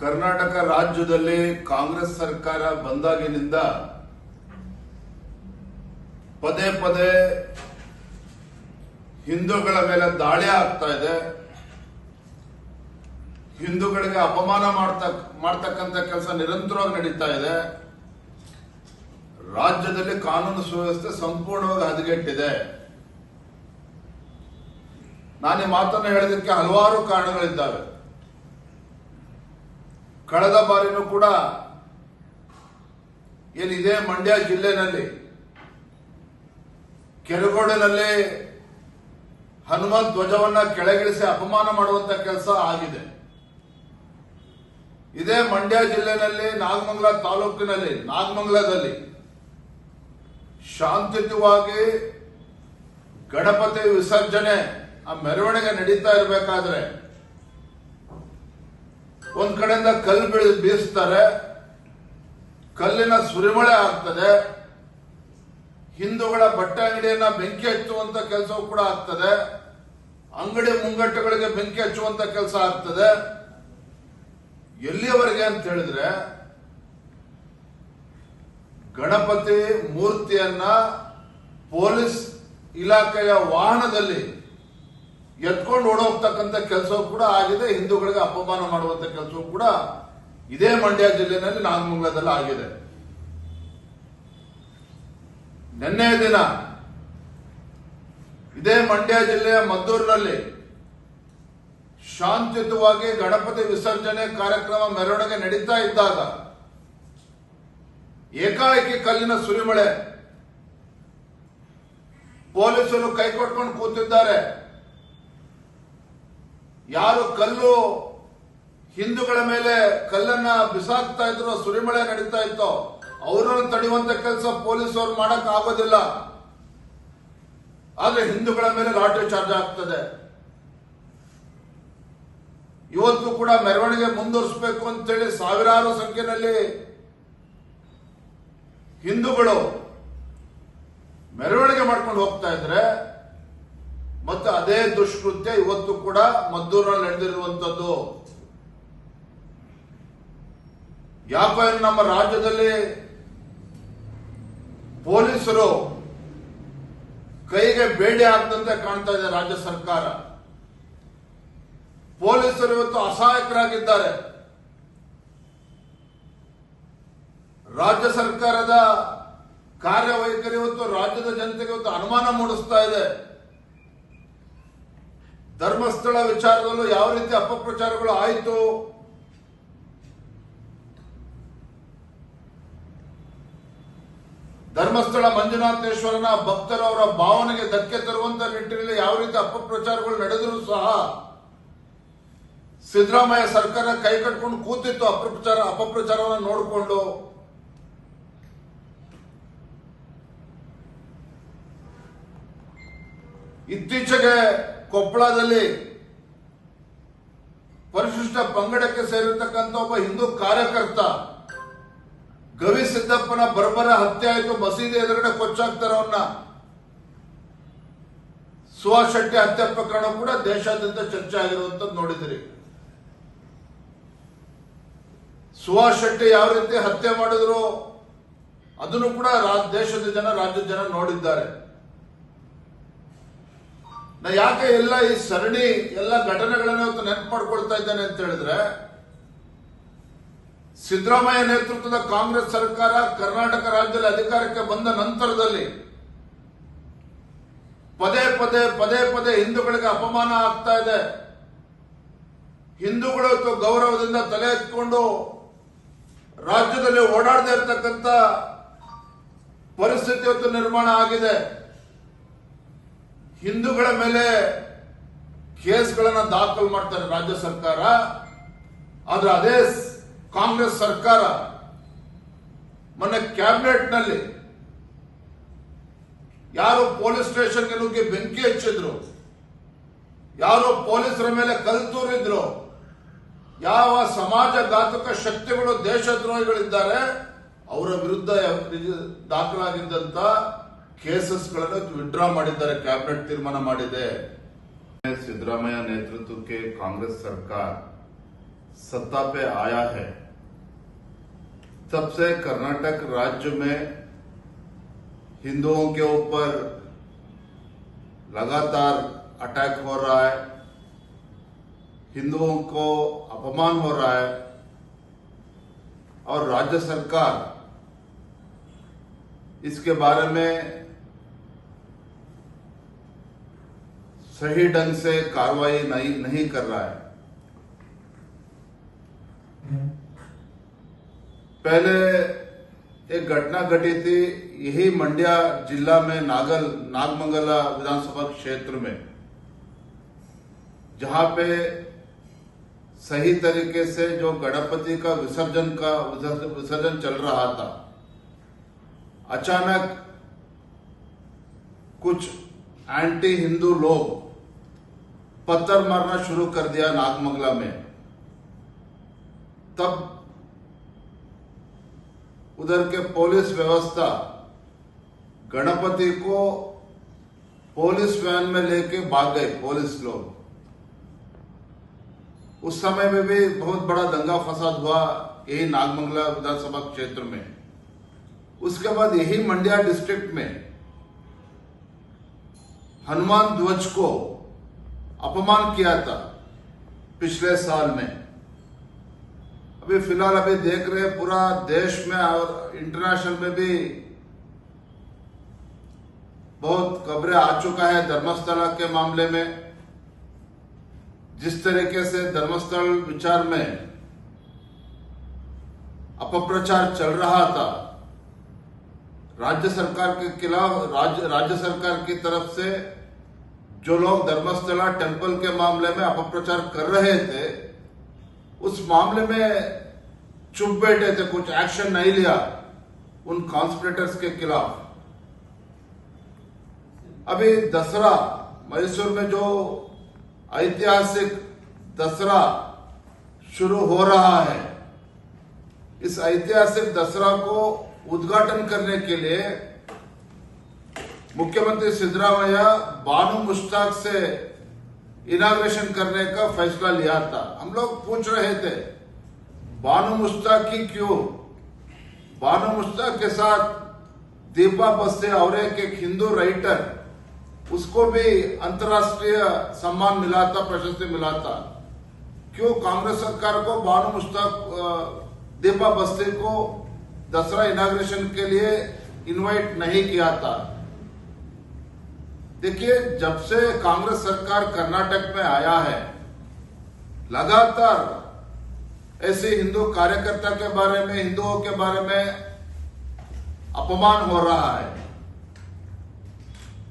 ಕರ್ನಾಟಕ ರಾಜ್ಯದಲ್ಲಿ ಕಾಂಗ್ರೆಸ್ ಸರ್ಕಾರ ಬಂದಾಗಿನಿಂದ ಪದೇ ಪದೇ ಹಿಂದೂಗಳ ಮೇಲೆ ದಾಳಿ ಆಗ್ತಾ ಇದೆ. ಹಿಂದೂಗಳಿಗೆ ಅಪಮಾನ ಮಾಡ್ತಕ್ಕ ಮಾಡ್ತಕ್ಕಂಥ ಕೆಲಸ ನಿರಂತರವಾಗಿ ನಡೀತಾ ಇದೆ. ರಾಜ್ಯದಲ್ಲಿ ಕಾನೂನು ಸುವ್ಯವಸ್ಥೆ ಸಂಪೂರ್ಣವಾಗಿ ಹದಗೆಟ್ಟಿದೆ. ನಾನು ಈ ಮಾತನ್ನು ಹೇಳೋದಕ್ಕೆ ಹಲವಾರು ಕಾರಣಗಳಿದ್ದಾವೆ. ಕಳೆದ ಬಾರಿನೂ ಕೂಡ ಏನಿದೆ? ಮಂಡ್ಯ ಜಿಲ್ಲೆನಲ್ಲಿ ಕೆರಗೋಡಿನಲ್ಲಿ ಹನುಮಂತ್ ಧ್ವಜವನ್ನ ಕೆಳಗಿಳಿಸಿ ಅಪಮಾನ ಮಾಡುವಂತ ಕೆಲಸ ಆಗಿದೆ. ಇದೇ ಮಂಡ್ಯ ಜಿಲ್ಲೆನಲ್ಲಿ ನಾಗಮಂಗಲ ತಾಲೂಕಿನಲ್ಲಿ, ನಾಗಮಂಗಲದಲ್ಲಿ ಶಾಂತಿಯುತವಾಗಿ ಗಣಪತಿ ವಿಸರ್ಜನೆ ಆ ಮೆರವಣಿಗೆ ನಡೀತಾ ಇರಬೇಕಾದ್ರೆ ಒಂದ್ ಕಡೆಯಿಂದ ಕಲ್ಲು ಬೆಳೆ, ಬೀಸ್ತಾರೆ. ಕಲ್ಲಿನ ಸುರಿಮಳೆ ಆಗ್ತದೆ. ಹಿಂದೂಗಳ ಬಟ್ಟೆ ಅಂಗಡಿಯನ್ನ ಬೆಂಕಿ ಹಚ್ಚುವಂತ ಕೆಲಸವೂ ಕೂಡ ಆಗ್ತದೆ. ಅಂಗಡಿ ಮುಂಗಟ್ಟುಗಳಿಗೆ ಬೆಂಕಿ ಹಚ್ಚುವಂತ ಕೆಲಸ ಆಗ್ತದೆ. ಎಲ್ಲಿಯವರೆಗೆ ಅಂತ ಹೇಳಿದ್ರೆ, ಗಣಪತಿ ಮೂರ್ತಿಯನ್ನ ಪೊಲೀಸ್ ಇಲಾಖೆಯ ವಾಹನದಲ್ಲಿ ಎತ್ಕೊಂಡು ಓಡೋಗ್ತಕ್ಕಂಥ ಕೆಲಸವೂ ಕೂಡ ಆಗಿದೆ. ಹಿಂದೂಗಳಿಗೆ ಅಪಮಾನ ಮಾಡುವಂತ ಕೆಲಸವೂ ಕೂಡ ಇದೇ ಮಂಡ್ಯ ಜಿಲ್ಲೆನಲ್ಲಿ ನಾಗಮಂಗಲದಲ್ಲಿ ಆಗಿದೆ. ನಿನ್ನೆ ದಿನ ಇದೇ ಮಂಡ್ಯ ಜಿಲ್ಲೆಯ ಮದ್ದೂರಿನಲ್ಲಿ ಶಾಂತಿಯುತವಾಗಿ ಗಣಪತಿ ವಿಸರ್ಜನೆ ಕಾರ್ಯಕ್ರಮ ಮೆರವಣಿಗೆ ನಡೀತಾ ಇದ್ದಾಗ ಏಕಾಏಕಿ ಕಲ್ಲಿನ ಸುರಿಮಳೆ ಪೊಲೀಸರು ಕೈ ಕೊಟ್ಕೊಂಡು ಕೂತಿದ್ದಾರೆ. ಯಾರು ಕಲ್ಲು ಹಿಂದೂಗಳ ಮೇಲೆ ಕಲ್ಲನ್ನ ಬಿಸಾಕ್ತಾ ಇದ್ರು, ಸುರಿಮಳೆ ನಡೀತಾ ಇತ್ತೋ, ಅವರನ್ನು ತಡೆಯುವಂತ ಕೆಲಸ ಪೊಲೀಸರು ಮಾಡಕ್ ಆಗೋದಿಲ್ಲ. ಆದ್ರೆ ಹಿಂದೂಗಳ ಮೇಲೆ ಲಾಠಿ ಚಾರ್ಜ್ ಆಗ್ತದೆ. ಇವತ್ತು ಕೂಡ ಮೆರವಣಿಗೆ ಮುಂದುವರಿಸಬೇಕು ಅಂತೇಳಿ ಸಾವಿರಾರು ಸಂಖ್ಯೆಯಲ್ಲಿ ಹಿಂದೂಗಳು ಮೆರವಣಿಗೆ ಮಾಡ್ಕೊಂಡು ಹೋಗ್ತಾ ಇದ್ರೆ ಮತ್ತೆ ಅದೇ ದುಷ್ಕೃತ್ಯ ಇವತ್ತು ಕೂಡ ಮದ್ದೂರಲ್ಲಿ ನಡೆದಿರುವಂತದ್ದು ಯಾಕೋ ನಮ್ಮ ರಾಜ್ಯದಲ್ಲಿ ಪೊಲೀಸರು ಕೈಗೆ ಬೇಡಿ ಹಾಕದಂತೆ ಕಾಣ್ತಾ ಇದೆ ರಾಜ್ಯ ಸರ್ಕಾರ. ಪೊಲೀಸರು ಇವತ್ತು ಅಸಹಾಯಕರಾಗಿದ್ದಾರೆ. ರಾಜ್ಯ ಸರ್ಕಾರದ ಕಾರ್ಯವೈಖರಿ ಇವತ್ತು ರಾಜ್ಯದ ಜನತೆಗೆ ಇವತ್ತು ಅನುಮಾನ ಮೂಡಿಸ್ತಾ ಇದೆ. ಧರ್ಮಸ್ಥಳ ವಿಚಾರದಲ್ಲೂ ಯಾವ ರೀತಿ ಅಪಪ್ರಚಾರಗಳು ಆಯಿತು? ಧರ್ಮಸ್ಥಳ ಮಂಜುನಾಥೇಶ್ವರನ ಭಕ್ತರವರ ಭಾವನೆಗೆ ಧಕ್ಕೆ ತರುವಂತ ನಿಟ್ಟಿನಲ್ಲಿ ಯಾವ ರೀತಿ ಅಪಪ್ರಚಾರಗಳು ನಡೆದರೂ ಸಹ ಸಿದ್ದರಾಮಯ್ಯ ಸರ್ಕಾರ ಕೈ ಕಟ್ಕೊಂಡು ಕೂತಿತ್ತು ಅಪಪ್ರಚಾರ, ಅಪಪ್ರಚಾರವನ್ನು ನೋಡಿಕೊಂಡು. ಇತ್ತೀಚೆಗೆ ಕೊಪ್ಪಳದಲ್ಲಿ ಪರಿಶಿಷ್ಟ ಪಂಗಡಕ್ಕೆ ಸೇರಿರ್ತಕ್ಕಂಥ ಒಬ್ಬ ಹಿಂದೂ ಕಾರ್ಯಕರ್ತ ಗವಿ ಸಿದ್ದಪ್ಪನ ಬರ್ಬರ ಹತ್ಯೆ ಆಯಿತು. ಮಸೀದಿ ಎದುರುಗಡೆ ಕೊಚ್ಚಾಕ್ತಾರ ಅವನ್ನ ಸುಹಾಸ್ ಶೆಟ್ಟಿ ಹತ್ಯೆ ಪ್ರಕರಣ ಕೂಡ ದೇಶಾದ್ಯಂತ ಚರ್ಚೆ ಆಗಿರುವಂತದ್ದು ನೋಡಿದಿರಿ. ಸುಹಾಸ್ ಶೆಟ್ಟಿ ಯಾವ ರೀತಿ ಹತ್ಯೆ ಮಾಡಿದ್ರು, ಅದನ್ನು ಕೂಡ ದೇಶದ ಜನ, ರಾಜ್ಯದ ಜನ ನೋಡಿದ್ದಾರೆ. ನಾ ಯಾಕೆ ಎಲ್ಲ ಈ ಸರಣಿ ಎಲ್ಲ ಘಟನೆಗಳನ್ನ ಇವತ್ತು ನೆನಪು ಮಾಡ್ಕೊಳ್ತಾ ಇದ್ದೇನೆ ಅಂತ ಹೇಳಿದ್ರೆ, ಸಿದ್ದರಾಮಯ್ಯ ನೇತೃತ್ವದ ಕಾಂಗ್ರೆಸ್ ಸರ್ಕಾರ ಕರ್ನಾಟಕ ರಾಜ್ಯದಲ್ಲಿ ಅಧಿಕಾರಕ್ಕೆ ಬಂದ ನಂತರದಲ್ಲಿ ಪದೇ ಪದೇ ಪದೇ ಪದೇ ಹಿಂದೂಗಳಿಗೆ ಅಪಮಾನ ಆಗ್ತಾ ಇದೆ. ಹಿಂದೂಗಳು ಗೌರವದಿಂದ ತಲೆ ಎತ್ಕೊಂಡು ರಾಜ್ಯದಲ್ಲಿ ಓಡಾಡದೇ ಇರತಕ್ಕಂತ ಪರಿಸ್ಥಿತಿ ಇವತ್ತು ನಿರ್ಮಾಣ ಆಗಿದೆ. ಹಿಂದೂಗಳ ಮೇಲೆ ಕೇಸ್ಗಳನ್ನ ದಾಖಲು ಮಾಡ್ತಾರೆ ರಾಜ್ಯ ಸರ್ಕಾರ. ಆದ್ರೆ ಅದೇ ಕಾಂಗ್ರೆಸ್ ಸರ್ಕಾರ ಮೊನ್ನೆ ಕ್ಯಾಬಿನೆಟ್ನಲ್ಲಿ ಯಾರು ಪೊಲೀಸ್ ಸ್ಟೇಷನ್ಗೆ ನುಗ್ಗಿ ಬೆಂಕಿ ಹಚ್ಚಿದ್ರು. ಯಾರು ಪೊಲೀಸರ ಮೇಲೆ ಕಲ್ ತೂರಿದ್ರು. ಯಾವ ಸಮಾಜಘಾತಕ ಶಕ್ತಿಗಳು ದೇಶದ್ರೋಹಿಗಳಿದ್ದಾರೆ, ಅವರ ವಿರುದ್ಧ ದಾಖಲಾಗಿದ್ದಂತ ಕೇಸಸ್ಗಳನ್ನು ವಿಡ್ರಾ ಮಾಡಿದ್ದಾರೆ ಕ್ಯಾಬಿನೆಟ್ ತೀರ್ಮಾನ ಮಾಡಿದೆ ಸಿದ್ದರಾಮಯ್ಯ ನೇತೃತ್ವಕ್ಕೆ ಕಾಂಗ್ರೆಸ್ ಸರ್ಕಾರ सत्ता पे आया है तब से कर्नाटक राज्य में हिंदुओं के ऊपर लगातार अटैक हो रहा है हिंदुओं को अपमान हो रहा है और राज्य सरकार इसके बारे में सही ढंग से कार्रवाई नहीं नहीं कर रहा है। पहले एक घटना घटी थी, यही मंड्या जिला में नागल, नागमंगला विधानसभा क्षेत्र में, जहाँ पे सही तरीके से जो गणपति का विसर्जन का, विसर्जन चल रहा था अचानक कुछ एंटी हिंदू लोग पत्थर मारना शुरू कर दिया नागमंगला में। तब उधर के पुलिस व्यवस्था गणपति को पुलिस वैन में लेके भाग गए पुलिस लोग। उस समय में भी बहुत बड़ा दंगा फसाद हुआ यही नागमंगला विधानसभा क्षेत्र में। उसके बाद यही मंडिया डिस्ट्रिक्ट में हनुमान ध्वज को अपमान किया था पिछले साल में। अभी फ़िलहाल अभी देख रहे पूरा देश में और इंटरनेशनल में भी बहुत खबरें आ चुका है धर्मस्थला के मामले में। जिस तरीके से धर्मस्थल विचार में अपप्रचार चल रहा था राज्य सरकार के खिलाफ, राज्य राज्य सरकार की तरफ़ से जो लोग धर्मस्थला टेंपल के मामले में अपप्रचार कर रहे थे, उस मामले में चुप बैठे थे, कुछ एक्शन नहीं लिया उन कॉन्स्पिरेटर्स के खिलाफ। अभी दसरा, मैसूर में जो ऐतिहासिक दसरा शुरू हो रहा है, इस ऐतिहासिक दसरा को उद्घाटन करने के लिए मुख्यमंत्री सिद्धरामैया बानू मुश्ताक से इनाग्रेशन करने का फैसला लिया था। हम लोग पूछ रहे थे बानू मुश्ताक की क्यों? बानू मुश्ताक के साथ दीपा बस्ते और एक, हिंदू राइटर उसको भी अंतर्राष्ट्रीय सम्मान मिला था प्रशस्ति मिला था। क्यों कांग्रेस सरकार को बानू मुश्ताक दीपा बस्ते को दसरा इनाग्रेशन के लिए इनवाइट नहीं किया था। देखिए, जब से कांग्रेस सरकार कर्नाटक में आया है, लगातार ऐसे हिंदू कार्यकर्ता के बारे में, हिंदुओं के बारे में अपमान हो रहा है।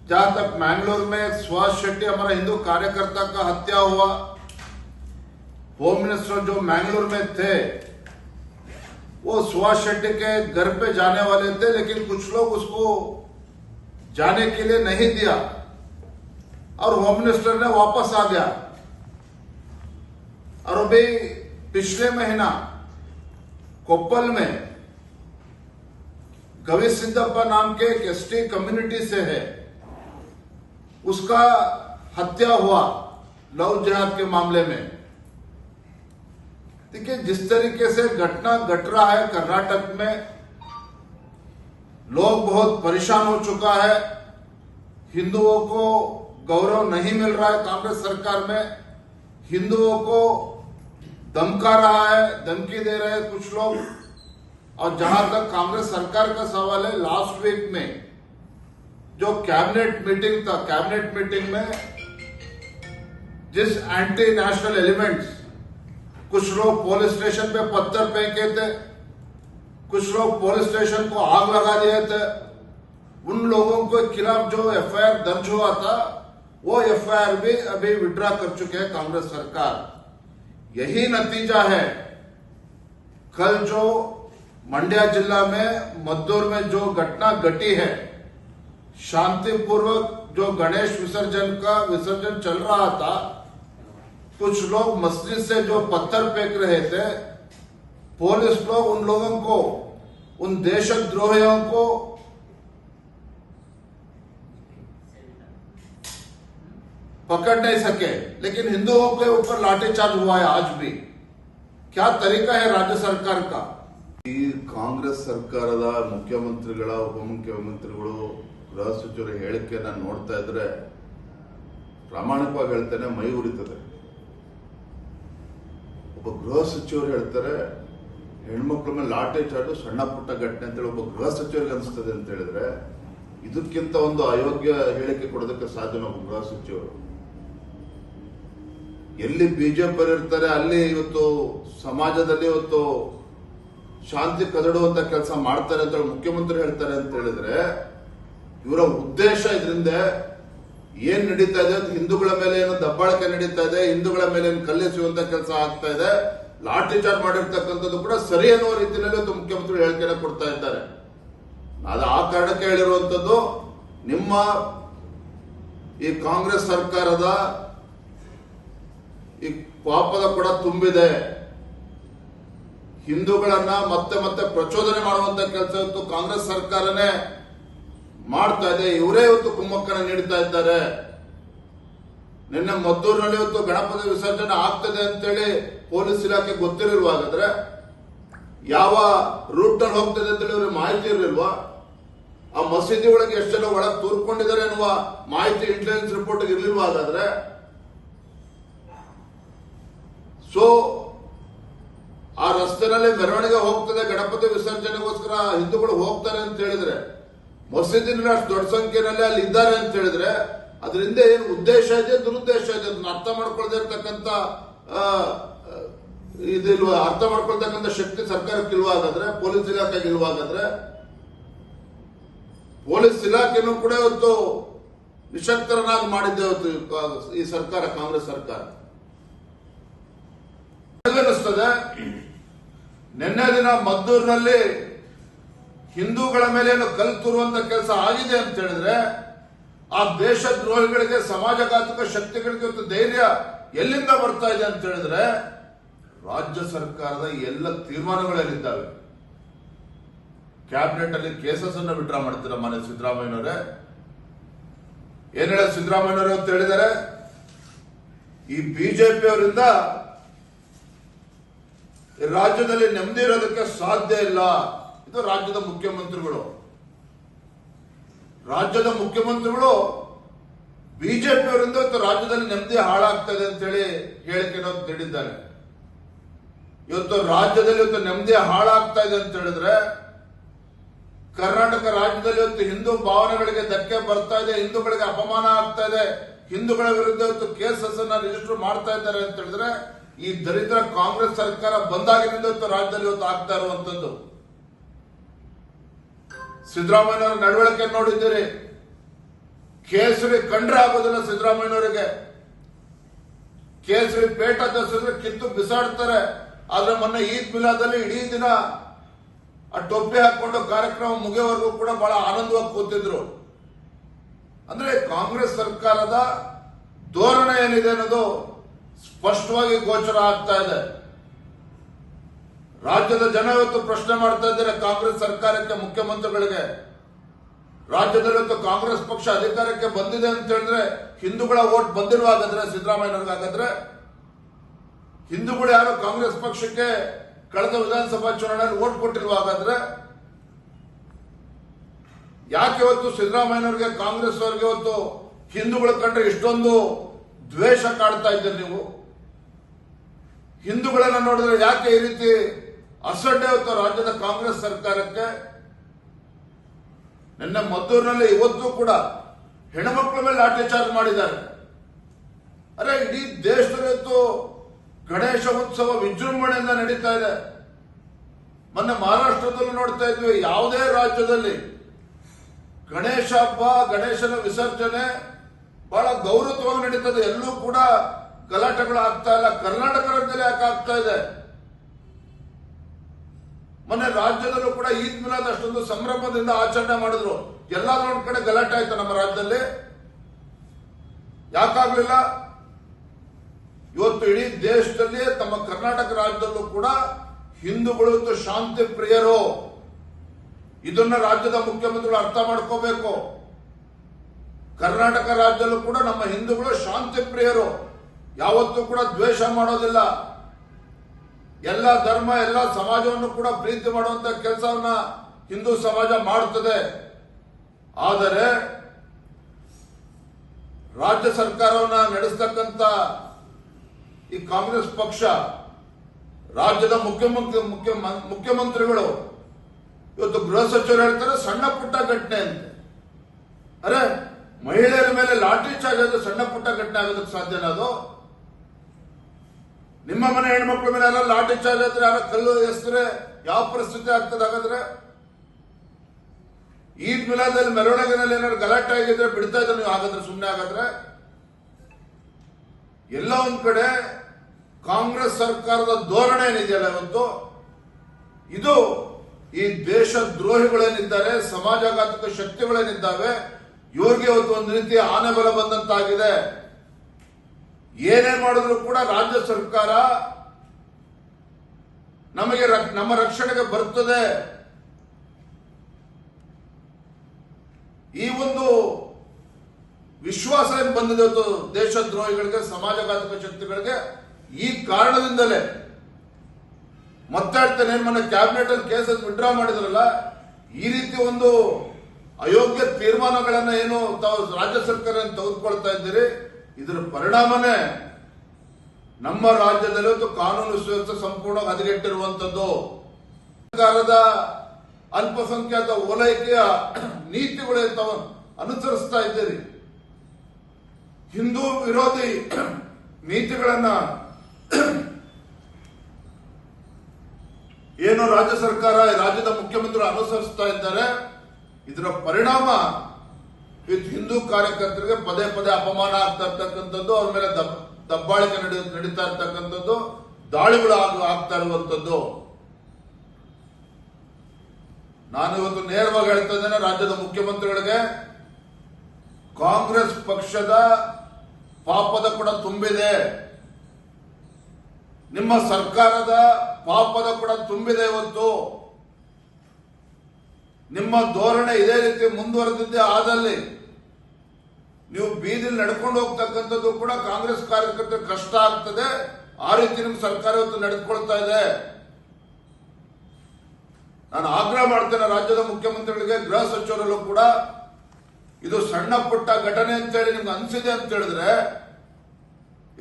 जहाँ तक मैंगलोर में सुभाष शेट्टी, हमारा हिंदू कार्यकर्ता का हत्या हुआ होम मिनिस्टर जो मैंगलोर में थे वो सुभाष शेट्टी के घर पे जाने वाले थे, लेकिन कुछ लोग उसको जाने के लिए नहीं दिया। और होम मिनिस्टर ने वापस आ गया। और अभी पिछले महीना कोप्पल में गवी सिद्धप्पा नाम के एक एसटी कम्युनिटी से है। उसका हत्या हुआ लव जिहाद के मामले में। देखिए, जिस तरीके से घटना घट रहा है कर्नाटक में, लोग बहुत परेशान हो चुका है। हिंदुओं को गौरव नहीं मिल रहा है कांग्रेस सरकार में। हिंदुओं को धमका रहा है, धमकी दे रहे हैं कुछ लोग। और जहाँ तक कांग्रेस सरकार का सवाल है लास्ट वीक में, जो कैबिनेट मीटिंग था कैबिनेट मीटिंग में, जिस एंटी नेशनल एलिमेंट्स कुछ लोग पुलिस स्टेशन पे पत्थर फेंके थे। कुछ लोग पुलिस स्टेशन को आग लगा दिए थे। उन लोगों के खिलाफ जो एफआईआर दर्ज हुआ था, वो एफआईआर भी अभी विड्रा कर चुके हैं कांग्रेस सरकार। यही नतीजा है। कल जो मंड्या जिला में, मद्दूर में जो घटना घटी है, शांतिपूर्वक जो गणेश विसर्जन का विसर्जन चल रहा था कुछ लोग मस्जिद से जो पत्थर फेंक रहे थे पुलिस लोग उन लोगों को उन देशद्रोहियों को पकड़ नहीं सके लेकिन हिंदुओं के ऊपर लाठीचार्ज हुआ है आज भी क्या तरीका है राज्य सरकार का ಈ ಕಾಂಗ್ರೆಸ್ ಸರ್ಕಾರದ ಮುಖ್ಯಮಂತ್ರಿಗಳ ಉಪಮುಖ್ಯಮಂತ್ರಿಗಳು ಗೃಹ ಸಚಿವರ ಹೇಳಿಕೆಯನ್ನ ನೋಡ್ತಾ ಇದ್ರೆ ಪ್ರಾಮಾಣಿಕವಾಗಿ ಹೇಳ್ತೇನೆ ಮೈ ಉರಿತದೆ ಒಬ್ಬ ಗೃಹ ಸಚಿವರು ಹೇಳ್ತಾರೆ, ಹೆಣ್ಮಕ್ಳ ಮೇಲೆ ಲಾಠಿ ಚಾರ್ಜ್ ಸಣ್ಣ ಪುಟ್ಟ ಘಟನೆ ಅಂತೇಳಿ ಒಬ್ಬ ಗೃಹ ಸಚಿವರಿಗೆ ಅನಿಸ್ತದೆ ಅಂತ ಹೇಳಿದ್ರೆ, ಇದಕ್ಕಿಂತ ಒಂದು ಅಯೋಗ್ಯ ಹೇಳಿಕೆ ಕೊಡೋದಕ್ಕೆ ಸಾಧ್ಯ ಒಬ್ಬ ಗೃಹ ಸಚಿವರು? ಎಲ್ಲಿ ಬಿಜೆಪಿ ಇರ್ತಾರೆ, ಅಲ್ಲಿ ಇವತ್ತು ಸಮಾಜದಲ್ಲಿ ಇವತ್ತು ಶಾಂತಿ ಕದಡುವಂತ ಕೆಲಸ ಮಾಡ್ತಾರೆ ಅಂತ ಮುಖ್ಯಮಂತ್ರಿ ಹೇಳ್ತಾರೆ ಅಂತ ಹೇಳಿದ್ರೆ, ಇವರ ಉದ್ದೇಶ ಇದರಿಂದ ಏನ್ ನಡೀತಾ ಇದೆ ಹಿಂದೂಗಳ ಮೇಲೆ ಏನು ದಬ್ಬಾಳಿಕೆ ನಡೀತಾ ಇದೆ, ಹಿಂದೂಗಳ ಮೇಲೆ ಏನು ಕೆಲಸ ಆಗ್ತಾ ಇದೆ, ಲಾಠಿ ಚಾರ್ಜ್ ಮಾಡಿರ್ತಕ್ಕಂಥದ್ದು ಕೂಡ ಸರಿ ಅನ್ನುವ ರೀತಿಯಲ್ಲಿ ಮುಖ್ಯಮಂತ್ರಿ ಹೇಳಿಕೆನ ಕೊಡ್ತಾ ಇದ್ದಾರೆ. ಅದು ಆ ಕಾರಣಕ್ಕೆ ಹೇಳಿರುವಂತದ್ದು ನಿಮ್ಮ ಈ ಕಾಂಗ್ರೆಸ್ ಸರ್ಕಾರದ ಈ ಪಾಪದ ಕೂಡ ತುಂಬಿದೆ. ಹಿಂದೂಗಳನ್ನ ಮತ್ತೆ ಮತ್ತೆ ಪ್ರಚೋದನೆ ಮಾಡುವಂತ ಕೆಲಸ ಕಾಂಗ್ರೆಸ್ ಸರ್ಕಾರನೇ. ಮಾಡ್ತಾ ಇದೆ. ಇವರೇ ಇವತ್ತು ಕುಮ್ಮಕ್ಕನ ನೀಡ್ತಾ ಇದ್ದಾರೆ. ನಿನ್ನೆ ಮದ್ದೂರಿನಲ್ಲಿ ಇವತ್ತು ಗಣಪತಿ ವಿಸರ್ಜನೆ ಆಗ್ತದೆ ಅಂತೇಳಿ ಪೊಲೀಸ್ ಇಲಾಖೆ ಗೊತ್ತಿರಲಿಲ್ವಾಗಾದ್ರೆ ಯಾವ ರೂಟ್ನಲ್ಲಿ ಹೋಗ್ತದೆ ಅಂತೇಳಿ ಅವ್ರಿಗೆ ಮಾಹಿತಿ ಇರಲಿಲ್ವಾ? ಆ ಮಸೀದಿ ಒಳಗೆ ಎಷ್ಟು ಜನ ಒಳಗೆ ತೂರ್ಕೊಂಡಿದ್ದಾರೆ ಅನ್ನುವ ಮಾಹಿತಿ ಇಂಟೆಲಿಜೆನ್ಸ್ ರಿಪೋರ್ಟ್ ಇರ್ಲಿಲ್ವಾ ಹಾಗಾದ್ರೆ? ಸೊ ಆ ರಸ್ತೆನಲ್ಲಿ ಮೆರವಣಿಗೆ ಹೋಗ್ತದೆ ಗಣಪತಿ ವಿಸರ್ಜನೆಗೋಸ್ಕರ ಹಿಂದೂಗಳು ಹೋಗ್ತಾರೆ ಅಂತ ಹೇಳಿದ್ರೆ ಮಸೀದಿನಲ್ಲಿ ಅಷ್ಟು ದೊಡ್ಡ ಸಂಖ್ಯೆಯಲ್ಲಿ ಅಲ್ಲಿ ಇದ್ದಾರೆ ಅಂತ ಹೇಳಿದ್ರೆ ಅದರಿಂದ ಏನು ಉದ್ದೇಶ ಇದೆ, ದುರುದ್ದೇಶ ಇದೆ ಅದನ್ನ ಅರ್ಥ ಮಾಡ್ಕೊಳ್ದೇ ಇರ್ತಕ್ಕಂಥ ಇದಿಲ್ವಾ ಅರ್ಥ ಮಾಡ್ಕೊಳ್ತಕ್ಕಂಥ ಶಕ್ತಿ ಸರ್ಕಾರಕ್ಕೆ ಇಲ್ವಾಗಾದ್ರೆ, ಪೊಲೀಸ್ ಇಲಾಖೆಗೆ ಇಲ್ವಾಗಾದ್ರೆ, ಪೊಲೀಸ್ ಇಲಾಖೆನೂ ಕೂಡ ಇವತ್ತು ನಿಶಕ್ತರನ್ನಾಗಿ ಮಾಡಿದ್ದೆ ಇವತ್ತು ಈ ಸರ್ಕಾರ, ಕಾಂಗ್ರೆಸ್ ಸರ್ಕಾರ. ಅನಿಸ್ತದೆ ನಿನ್ನೆ ದಿನ ಮದ್ದೂರಿನಲ್ಲಿ ಹಿಂದೂಗಳ ಮೇಲೆ ಏನು ಕಲ್ ತುರುವಂತ ಕೆಲಸ ಆಗಿದೆ ಅಂತ ಹೇಳಿದ್ರೆ, ಆ ದೇಶದ್ರೋಹಿಗಳಿಗೆ, ಸಮಾಜಘಾತಕ ಶಕ್ತಿಗಳಿಗೆ ಒಂದು ಧೈರ್ಯ ಎಲ್ಲಿಂದ ಬರ್ತಾ ಇದೆ ಅಂತ ಹೇಳಿದ್ರೆ, ರಾಜ್ಯ ಸರ್ಕಾರದ ಎಲ್ಲ ತೀರ್ಮಾನಗಳಲ್ಲಿದ್ದಾವೆ. ಕ್ಯಾಬಿನೆಟ್ ಅಲ್ಲಿ ಕೇಸಸ್ ಅನ್ನು ವಿಡ್ರಾ ಮಾಡ್ತೀರ ಮನೆ ಸಿದ್ದರಾಮಯ್ಯನವರೇ? ಏನ್ ಹೇಳ ಸಿದ್ದರಾಮಯ್ಯನವರು ಅಂತ ಹೇಳಿದ್ದಾರೆ? ಈ ಬಿಜೆಪಿ ಅವರಿಂದ ರಾಜ್ಯದಲ್ಲಿ ನೆಮ್ಮದಿ ಇರೋದಕ್ಕೆ ಸಾಧ್ಯ ಇಲ್ಲ. ಇದು ರಾಜ್ಯದ ಮುಖ್ಯಮಂತ್ರಿಗಳು. ರಾಜ್ಯದ ಮುಖ್ಯಮಂತ್ರಿಗಳು ಬಿಜೆಪಿ ಅವರಿಂದ ಇವತ್ತು ರಾಜ್ಯದಲ್ಲಿ ನೆಮ್ಮದಿ ಹಾಳಾಗ್ತದೆ ಅಂತೇಳಿ ಹೇಳಿಕೆ ನೀಡಿದ್ದಾರೆ. ಇವತ್ತು ರಾಜ್ಯದಲ್ಲಿ ಇವತ್ತು ನೆಮ್ಮದಿ ಹಾಳಾಗ್ತಾ ಇದೆ ಅಂತ ಹೇಳಿದ್ರೆ, ಕರ್ನಾಟಕ ರಾಜ್ಯದಲ್ಲಿ ಇವತ್ತು ಹಿಂದೂ ಭಾವನೆಗಳಿಗೆ ಧಕ್ಕೆ ಬರ್ತಾ ಇದೆ, ಹಿಂದೂಗಳಿಗೆ ಅಪಮಾನ ಆಗ್ತಾ ಇದೆ, ಹಿಂದೂಗಳ ವಿರುದ್ಧ ಇವತ್ತು ಕೇಸಸ್ ಅನ್ನ ರಿಜಿಸ್ಟರ್ ಮಾಡ್ತಾ ಇದ್ದಾರೆ ಅಂತ ಹೇಳಿದ್ರೆ, ಈ ದರಿದ್ರ ಕಾಂಗ್ರೆಸ್ ಸರ್ಕಾರ ಬಂದಾಗಿನಿಂದ ಇವತ್ತು ರಾಜ್ಯದಲ್ಲಿ ಇವತ್ತು ಆಗ್ತಾ ಇರುವಂತದ್ದು. ಸಿದ್ದರಾಮಯ್ಯನವರ ನಡವಳಿಕೆ ನೋಡಿದ್ದೀರಿ. ಕೇಸರಿ ಕಂಡ್ರೆ ಆಗೋದಿಲ್ಲ ಸಿದ್ದರಾಮಯ್ಯನವರಿಗೆ. ಕೇಸರಿ ಪೇಟ ತರಿಸಿದ್ರೆ ಕಿತ್ತು ಬಿಸಾಡ್ತಾರೆ. ಆದ್ರೆ ಮೊನ್ನೆ ಈದ್ ಮಿಲಾದಲ್ಲಿ ಇಡೀ ದಿನ ಆ ಟೊಪ್ಪಿ ಹಾಕೊಂಡು ಕಾರ್ಯಕ್ರಮ ಮುಗಿಯವರೆಗೂ ಕೂಡ ಬಹಳ ಆನಂದವಾಗಿ ಕೂತಿದ್ರು. ಅಂದ್ರೆ ಕಾಂಗ್ರೆಸ್ ಸರ್ಕಾರದ ಧೋರಣೆ ಏನಿದೆ ಅನ್ನೋದು ಸ್ಪಷ್ಟವಾಗಿ ಗೋಚರ ಆಗ್ತಾ ಇದೆ. ರಾಜ್ಯದ ಜನ ಇವತ್ತು ಪ್ರಶ್ನೆ ಮಾಡ್ತಾ ಇದ್ದಾರೆ ಕಾಂಗ್ರೆಸ್ ಸರ್ಕಾರಕ್ಕೆ, ಮುಖ್ಯಮಂತ್ರಿಗಳಿಗೆ. ರಾಜ್ಯದಲ್ಲಿ ಇವತ್ತು ಕಾಂಗ್ರೆಸ್ ಪಕ್ಷ ಅಧಿಕಾರಕ್ಕೆ ಬಂದಿದೆ ಅಂತ ಹೇಳಿದ್ರೆ ಹಿಂದೂಗಳ ಓಟ್ ಬಂದಿರುವಾಗಾದ್ರೆ ಸಿದ್ದರಾಮಯ್ಯನವ್ರಿಗಾಗಾದ್ರೆ ಹಿಂದೂಗಳು ಯಾರು ಕಾಂಗ್ರೆಸ್ ಪಕ್ಷಕ್ಕೆ ಕಳೆದ ವಿಧಾನಸಭಾ ಚುನಾವಣೆಯಲ್ಲಿ ಓಟ್ ಕೊಟ್ಟಿರುವಾಗಾದ್ರೆ ಯಾಕೆ ಇವತ್ತು ಸಿದ್ದರಾಮಯ್ಯನವ್ರಿಗೆ, ಕಾಂಗ್ರೆಸ್ ಅವರಿಗೆ ಇವತ್ತು ಹಿಂದೂಗಳ ಕಂಡ್ರೆ ಇಷ್ಟೊಂದು ದ್ವೇಷ ಕಾಡ್ತಾ ಇದ್ದೀರಿ ನೀವು? ಹಿಂದೂಗಳನ್ನ ನೋಡಿದ್ರೆ ಯಾಕೆ ಈ ರೀತಿ ಇವತ್ತು ರಾಜ್ಯದ ಕಾಂಗ್ರೆಸ್ ಸರ್ಕಾರಕ್ಕೆ ನಿನ್ನೆ ಮದ್ದೂರಿನಲ್ಲಿ ಇವತ್ತು ಕೂಡ ಹೆಣ್ಮಕ್ಳ ಮೇಲೆ ಲಾಠಿಚಾರ್ಜ್ ಮಾಡಿದ್ದಾರೆ. ಅರೆ, ಇಡೀ ದೇಶದಲ್ಲಿ ಇವತ್ತು ಗಣೇಶ ಉತ್ಸವ ವಿಜೃಂಭಣೆಯಿಂದ ನಡೀತಾ ಇದೆ. ಮೊನ್ನೆ ಮಹಾರಾಷ್ಟ್ರದಲ್ಲೂ ನೋಡ್ತಾ ಇದ್ವಿ, ಯಾವುದೇ ರಾಜ್ಯದಲ್ಲಿ ಗಣೇಶ ಹಬ್ಬ, ಗಣೇಶನ ವಿಸರ್ಜನೆ ಬಹಳ ಗೌರವವಾಗಿ ನಡೀತದೆ. ಎಲ್ಲೂ ಕೂಡ ಗಲಾಟೆಗಳು ಆಗ್ತಾ ಇಲ್ಲ. ಕರ್ನಾಟಕ ರಾಜ್ಯದಲ್ಲಿ ಯಾಕೆ ಆಗ್ತಾ ಇದೆ? ಮೊನ್ನೆ ರಾಜ್ಯದಲ್ಲೂ ಕೂಡ ಈದ್ ಮಿಲಾದ್ ಅಷ್ಟೊಂದು ಸಂಭ್ರಮದಿಂದ ಆಚರಣೆ ಮಾಡಿದ್ರು. ಎಲ್ಲ ಒಂದ್ ಕಡೆ ಗಲಾಟೆ ಆಯ್ತು ನಮ್ಮ ರಾಜ್ಯದಲ್ಲಿ. ಯಾಕಾಗ್ಲಿಲ್ಲ? ಇವತ್ತು ಇಡೀ ದೇಶದಲ್ಲಿ ತಮ್ಮ ಕರ್ನಾಟಕ ರಾಜ್ಯದಲ್ಲೂ ಕೂಡ ಹಿಂದೂಗಳು ಶಾಂತಿ ಪ್ರಿಯರು. ಇದನ್ನ ರಾಜ್ಯದ ಮುಖ್ಯಮಂತ್ರಿಗಳು ಅರ್ಥ ಮಾಡ್ಕೋಬೇಕು. ಕರ್ನಾಟಕ ರಾಜ್ಯದಲ್ಲೂ ಕೂಡ ನಮ್ಮ ಹಿಂದೂಗಳು ಶಾಂತಿ ಪ್ರಿಯರು. ಯಾವತ್ತೂ ಕೂಡ ದ್ವೇಷ ಮಾಡೋದಿಲ್ಲ. ಎಲ್ಲ ಧರ್ಮ, ಎಲ್ಲ ಸಮಾಜವನ್ನು ಕೂಡ ಪ್ರೀತಿ ಮಾಡುವಂತ ಕೆಲಸವನ್ನ ಹಿಂದೂ ಸಮಾಜ ಮಾಡುತ್ತದೆ. ಆದರೆ ರಾಜ್ಯ ಸರ್ಕಾರವನ್ನ ನಡೆಸತಕ್ಕಂತ ಈ ಕಾಂಗ್ರೆಸ್ ಪಕ್ಷ, ರಾಜ್ಯದ ಮುಖ್ಯಮಂತ್ರಿ, ಮುಖ್ಯ, ಮುಖ್ಯಮಂತ್ರಿಗಳು ಇವತ್ತು ಗೃಹ ಸಚಿವರು ಹೇಳ್ತಾರೆ, ಸಣ್ಣ ಪುಟ್ಟ ಘಟನೆ ಅಂತ. ಅರೆ, ಮಹಿಳೆಯರ ಮೇಲೆ ಲಾಠಿ ಚಾರ್ಜ್ ಸಣ್ಣ ಪುಟ್ಟ ಘಟನೆ ಆಗೋದಕ್ಕೆ ಸಾಧ್ಯನ ಅದು? ನಿಮ್ಮ ಮನೆ ಹೆಣ್ಮಕ್ಳ ಮೇಲೆ ಯಾರೋ ಲಾಠಿ ಚಾರ್ಜ್ ಆದ್ರೆ ಯಾರೋ ಕಲ್ಲು ಎಸ್ತರೆ ಯಾವ ಪರಿಸ್ಥಿತಿ ಆಗ್ತದೆ ಹಾಗಾದ್ರೆ? ಈದ್ ಮಿಲಾದಲ್ಲಿ ಮೆರವಣಿಗೆನಲ್ಲಿ ಏನಾದ್ರು ಗಲಾಟೆ ಆಗಿದ್ರೆ ಬಿಡ್ತಾ ಇದ್ರೆ ನೀವು ಹಾಗಾದ್ರೆ ಸುಮ್ಮನೆ ಹಾಗಾದ್ರೆ? ಎಲ್ಲ ಒಂದ್ ಕಡೆ ಕಾಂಗ್ರೆಸ್ ಸರ್ಕಾರದ ಧೋರಣೆ ಏನಿದೆಯಲ್ಲ ಇವತ್ತು? ಇದು ಈ ದೇಶ ದ್ರೋಹಿಗಳೇನಿದ್ದಾರೆ ಸಮಾಜಘಾತಕ ಶಕ್ತಿಗಳೇನಿದ್ದಾವೆ, ಇವ್ರಿಗೆ ಇವತ್ತು ಒಂದು ರೀತಿಯ ಆನೆ ಬಲ ಬಂದಂತಾಗಿದೆ. ಏನೇ ಮಾಡಿದ್ರು ಕೂಡ ರಾಜ್ಯ ಸರ್ಕಾರ ನಮಗೆ ನಮ್ಮ ರಕ್ಷಣೆಗೆ ಬರ್ತದೆ ಈ ಒಂದು ವಿಶ್ವಾಸ ಏನ್ ಬಂದಿದೆ ದೇಶದ್ರೋಹಿಗಳಿಗೆ, ಸಮಾಜಘಾತಕ ಶಕ್ತಿಗಳಿಗೆ, ಈ ಕಾರಣದಿಂದಲೇ ಮತ್ತಾಡ್ತೇನೆ, ಮೊನ್ನೆ ಕ್ಯಾಬಿನೆಟ್ ಅಲ್ಲಿ ಕೇಸಸ್ ವಿಡ್ರಾ ಮಾಡಿದ್ರಲ್ಲ, ಈ ರೀತಿ ಒಂದು ಅಯೋಗ್ಯ ತೀರ್ಮಾನಗಳನ್ನ ಏನು ತಾವು ರಾಜ್ಯ ಸರ್ಕಾರ ತೆಗೆದುಕೊಳ್ತಾ ಇದ್ದೀರಿ? ಇದರ ಪರಿಣಾಮನೇ ನಮ್ಮ ರಾಜ್ಯದಲ್ಲಿ ಒಂದು ಕಾನೂನು ಸುವ್ಯವಸ್ಥೆ ಸಂಪೂರ್ಣ ಹದಗೆಟ್ಟಿರುವಂತದ್ದು. ಸರ್ಕಾರದ ಅಲ್ಪಸಂಖ್ಯಾತ ಓಲೈಕೆಯ ನೀತಿಗಳು ತಾವು ಅನುಸರಿಸ್ತಾ ಇದ್ದೀರಿ. ಹಿಂದೂ ವಿರೋಧಿ ನೀತಿಗಳನ್ನ ಏನು ರಾಜ್ಯ ಸರ್ಕಾರ, ರಾಜ್ಯದ ಮುಖ್ಯಮಂತ್ರಿ ಅನುಸರಿಸ್ತಾ ಇದ್ದಾರೆ, ಇದರ ಪರಿಣಾಮ ಇವತ್ತು ಹಿಂದೂ ಕಾರ್ಯಕರ್ತರಿಗೆ ಪದೇ ಪದೇ ಅಪಮಾನ ಆಗ್ತಾ ಇರ್ತಕ್ಕಂಥದ್ದು, ಅವ್ರ ಮೇಲೆ ದಬ್- ದಬ್ಬಾಳಿಕೆ ನಡೆ, ನಡೀತಾ ಇರ್ತಕ್ಕಂಥದ್ದು, ದಾಳಿಗಳು ಆಗ, ಆಗ್ತಾ ಇರುವಂಥದ್ದು. ನಾನು ಇವತ್ತು ನೇರವಾಗಿ ಹೇಳ್ತಾ ಇದ್ದೇನೆ, ರಾಜ್ಯದ ಮುಖ್ಯಮಂತ್ರಿಗಳಿಗೆ ಕಾಂಗ್ರೆಸ್ ಪಕ್ಷದ ಪಾಪದ ಕೂಡ ತುಂಬಿದೆ. ನಿಮ್ಮ ಸರ್ಕಾರದ ಪಾಪದ ಕೂಡ ತುಂಬಿದೆ ಇವತ್ತು. ನಿಮ್ಮ ಧೋರಣೆ ಇದೇ ರೀತಿ ಮುಂದುವರೆದಿದ್ದೆ ಆದಲ್ಲಿ ನೀವು ಬೀದಿಲಿ ನಡ್ಕೊಂಡು ಹೋಗ್ತಕ್ಕಂಥದ್ದು ಕೂಡ ಕಾಂಗ್ರೆಸ್ ಕಾರ್ಯಕರ್ತರು ಕಷ್ಟ ಆಗ್ತದೆ. ಆ ರೀತಿ ನಿಮ್ ಸರ್ಕಾರ ಇವತ್ತು ನಡೆದುಕೊಳ್ತಾ ಇದೆ. ನಾನು ಆಗ್ರಹ ಮಾಡ್ತೇನೆ ರಾಜ್ಯದ ಮುಖ್ಯಮಂತ್ರಿಗಳಿಗೆ, ಗೃಹ ಸಚಿವರಲ್ಲೂ ಕೂಡ. ಇದು ಸಣ್ಣ ಪುಟ್ಟ ಘಟನೆ ಅಂತೇಳಿ ನಿಮ್ಗೆ ಅನ್ಸಿದೆ ಅಂತ ಹೇಳಿದ್ರೆ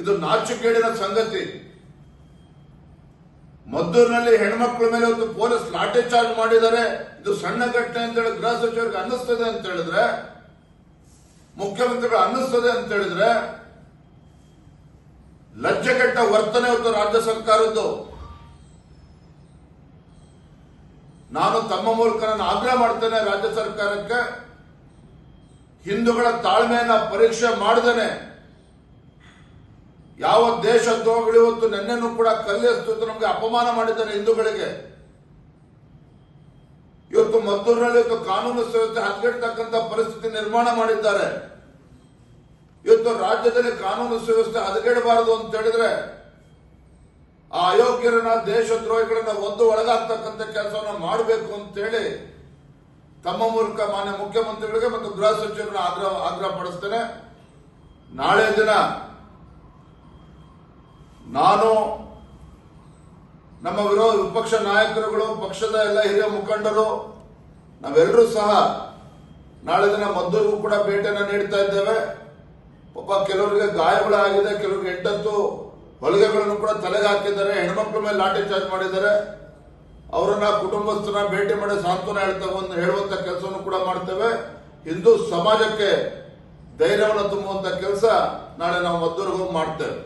ಇದು ನಾಚುಕೇಡಿನ ಸಂಗತಿ. ಮದ್ದೂರಿನಲ್ಲಿ ಹೆಣ್ಮಕ್ಳ ಮೇಲೆ ಒಂದು ಪೊಲೀಸ್ ಲಾಠಿ ಚಾರ್ಜ್ ಮಾಡಿದ್ದಾರೆ. ಇದು ಸಣ್ಣ ಘಟನೆ ಅಂತ ಹೇಳಿ ಗೃಹ ಸಚಿವರಿಗೆ ಅನ್ನಿಸ್ತದೆ ಅಂತ ಹೇಳಿದ್ರೆ ಮುಖ್ಯಮಂತ್ರಿಗಳು ಅನ್ನಿಸ್ತದೆ ಅಂತ ಹೇಳಿದ್ರೆ ಲಜ್ಜೆಗೆಟ್ಟ ವರ್ತನೆ ಒಂದು ರಾಜ್ಯ ಸರ್ಕಾರದ್ದು. ನಾನು ತಮ್ಮ ಮೂಲಕ ನಾನು ಆಗ್ರಹ ಮಾಡ್ತೇನೆ ರಾಜ್ಯ ಸರ್ಕಾರಕ್ಕೆ. ಹಿಂದೂಗಳ ತಾಳ್ಮೆಯನ್ನ ಪರೀಕ್ಷೆ ಮಾಡದೇನೆ. ಯಾವ ದೇಶದ್ರೋಹಗಳು ಇವತ್ತು ನೆನ್ನೆನೂ ಕೂಡ ಕಲ್ಲೆಸ್ತು ನಮಗೆ ಅಪಮಾನ ಮಾಡಿದ್ದಾರೆ ಹಿಂದೂಗಳಿಗೆ. ಇವತ್ತು ಮದ್ದೂರಿನಲ್ಲಿ ಇವತ್ತು ಕಾನೂನು ಸುವ್ಯವಸ್ಥೆ ಹದಗೆಡ್ತಕ್ಕಂಥ ಪರಿಸ್ಥಿತಿ ನಿರ್ಮಾಣ ಮಾಡಿದ್ದಾರೆ. ಇವತ್ತು ರಾಜ್ಯದಲ್ಲಿ ಕಾನೂನು ಸುವ್ಯವಸ್ಥೆ ಹದಗೆಡಬಾರದು ಅಂತ ಹೇಳಿದ್ರೆ ಆ ಅಯೋಗ್ಯರನ್ನ ದೇಶದ್ರೋಹಿಗಳನ್ನ ಒಂದು ಒಳಗಾಗ್ತಕ್ಕಂಥ ಕೆಲಸವನ್ನು ಮಾಡಬೇಕು ಅಂತೇಳಿ ತಮ್ಮ ಮೂಲಕ ಮಾನ್ಯ ಮುಖ್ಯಮಂತ್ರಿಗಳಿಗೆ ಮತ್ತು ಗೃಹ ಸಚಿವರನ್ನ ಆಗ್ರಹ ಆಗ್ರಹ ಪಡಿಸ್ತೇನೆ. ನಾಳೆ ದಿನ ನಾನು ನಮ್ಮ ವಿರೋಧ ವಿಪಕ್ಷ ನಾಯಕರುಗಳು, ಪಕ್ಷದ ಎಲ್ಲ ಹಿರಿಯ ಮುಖಂಡರು, ನಾವೆಲ್ಲರೂ ಸಹ ನಾಳೆ ದಿನ ಮದ್ದೂರಿಗೂ ಕೂಡ ಭೇಟಿಯನ್ನು ನೀಡ್ತಾ ಇದ್ದೇವೆ. ಒಬ್ಬ ಕೆಲವರಿಗೆ ಗಾಯಗಳಾಗಿದೆ, ಕೆಲವರಿಗೆ ಎಂಟತ್ತು ಹೊಲಿಗೆಗಳನ್ನು ಕೂಡ ತಲೆಗೆ ಹಾಕಿದ್ದಾರೆ, ಹೆಣ್ಮಕ್ಳ ಮೇಲೆ ಲಾಠಿ ಚಾರ್ಜ್ ಮಾಡಿದ್ದಾರೆ. ಅವರನ್ನ ಕುಟುಂಬಸ್ಥರನ್ನ ಭೇಟಿ ಮಾಡಿ ಸಾಂತ್ವನ ಹೇಳ್ತಾ ಹೇಳುವಂತ ಕೆಲಸವನ್ನು ಕೂಡ ಮಾಡ್ತೇವೆ. ಹಿಂದೂ ಸಮಾಜಕ್ಕೆ ಧೈರ್ಯವನ್ನು ತುಂಬುವಂತ ಕೆಲಸ ನಾಳೆ ನಾವು ಮದ್ದೂರಿಗೂ ಮಾಡ್ತೇವೆ.